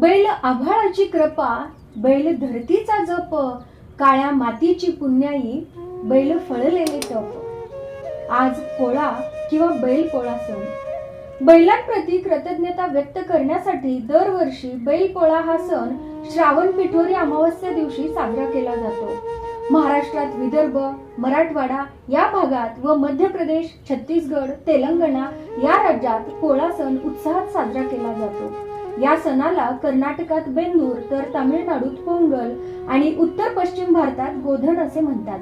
बैल आभाळाची कृपा बैल धरतीचा जप काळ्या मातीची पुण्याई बैल फळलेले तप आज पोळा किंवा बैल पोळा सण. बैलांप्रती कृतज्ञता व्यक्त करण्यासाठी दरवर्षी बैल पोळा हा सण श्रावण पिठोरी अमावस्या दिवशी साजरा केला जातो. महाराष्ट्रात विदर्भ मराठवाडा या भागात व मध्य प्रदेश छत्तीसगड तेलंगणा या राज्यात पोळा सण उत्साहात साजरा केला जातो. या सणाला कर्नाटकात बेंदूर तर तामिळनाडूत पोंगल आणि उत्तर पश्चिम भारतात गोधन असे म्हणतात.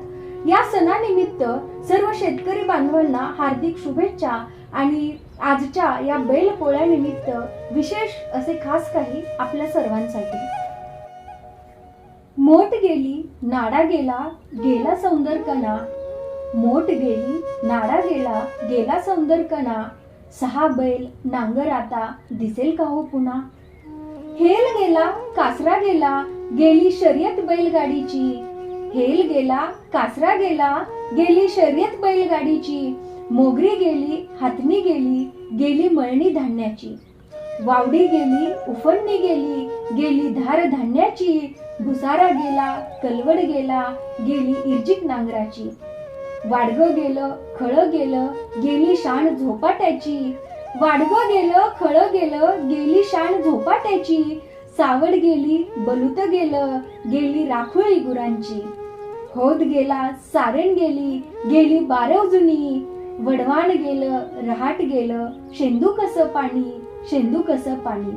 या सणानिमित्त सर्व शेतकरी बांधवांना हार्दिक शुभेच्छा आणि आजच्या या बैल पोळ्यानिमित्त विशेष असे खास काही आपल्या सर्वांसाठी. मोठ गेली नाडा गेला गेला सौंदरकणा मोठ गेली नाडा गेला गेला सौंदरकणा सहा बैल नांगर आता दिसेल का हो पुन्हा? हेल गेला कासरा गेला गेली शर्यत बैलगाडीची. हेल गेला कासरा गेला गेली शर्यत बैलगाडीची. मोगरी गेली हातनी गेली गेली मळणी धान्याची. वावडी गेली उफणणी गेली गेली धार धान्याची. भुसारा गेला कलवड गेला गेली इर्जिक नांगराची. वाडगं गेलं खळं गेलं गेली शाण झोपाट्याची. वाडगं गेलं खळं गेलं गेली शाण झोपाट्याची. सावड गेली बलुत गेलं गेली राखुळी गुरांची. होत गेला सारण गेली गेली बारव जुनी. वडवाण गेलं रहाट गेलं शेंदू कसं पाणी शेंदू कसं पाणी.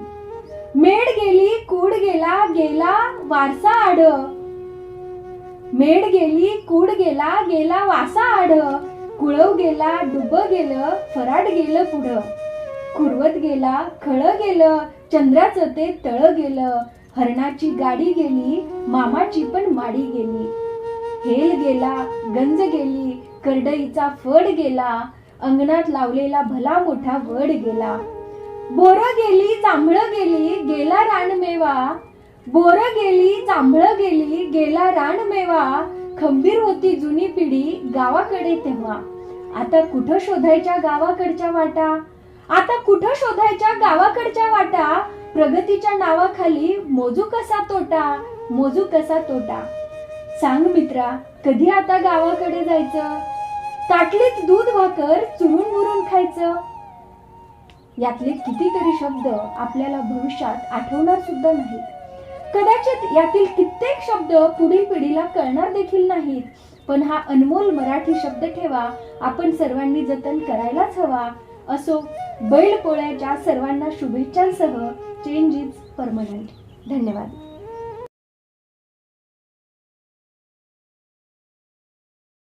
मेड गेली कूड गेला गेला वारसा आड. मेड गेली कूड गेला गेला वासा आड. कुळव गेला डुब गेलं फराट गेलं पुढं. कुरवत गेला खळ गेलं चंद्राचं ते तळ गेलं. हरणाची गाडी गेली मामाची पण माडी गेली. हेल गेला गंज गेली करडईचा फड गेला. अंगणात लावलेला भला मोठा वड गेला. बोर गेली जांभळं गेली गेला रानमेवा. बोर गेली जांभळं गेली गेला रानमेवा खंबीर होती जुनी पिढी गावाकडे तेव्हा. आता कुठं शोधायच्या गावाकडच्या वाटा? आता कुठं शोधायच्या गावाकडच्या वाटा? प्रगतीच्या नावाखाली मोजू कसा तोटा? मोजू कसा तोटा? सांग मित्रा कधी आता गावाकडे जायचं? ताटलीत दूध भाकर चुरून मुरून खायचं? यातले कितीतरी शब्द आपल्याला भविष्यात आठवणार सुद्धा नाहीत. कदाचित यातील कित्येक शब्द पुढील पिढीला कळणार देखील नाहीत. पण हा अनमोल मराठी शब्द ठेवा आपण सर्वांनी जतन करायलाच हवा. असो बैल पोळ्याच्या सर्वांना शुभेच्छांसह चेंज इज परमनंट. धन्यवाद.